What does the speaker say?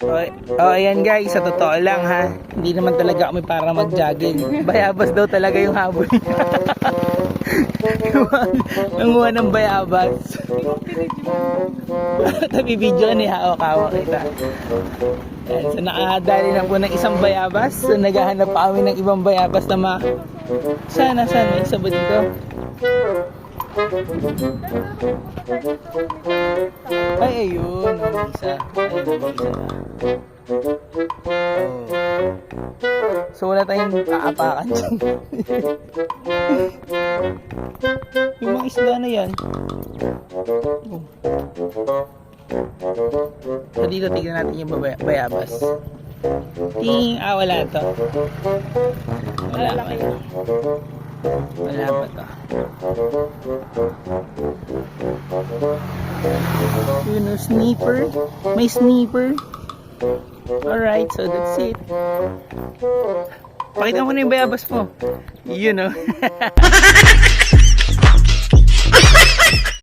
Oh, oh, ayan guys, sa totoo lang ha. Hindi naman talaga kami para mag-jogging. Bayabas daw talaga yung habol niya. Nanguha ng bayabas. Tabi video ni hawak-hawak kita. Yan, so nakahadali na po ng isang bayabas. So naghahanap pa kami ng ibang bayabas na ma... Sana, sana. Isa ba dito? Ay, ayun. Ang isa. Ayun, ang isa. Oh. So wala tayong aapakan dyan. yung mga isda na yan. Oh. So dito tignan natin yung bayabas. Ting, ah wala to. Wala yun. Wala pa to. Yun sniper. May sniper. Alright, so that's it. Pakita mo na yung bayabas mo. Yun o.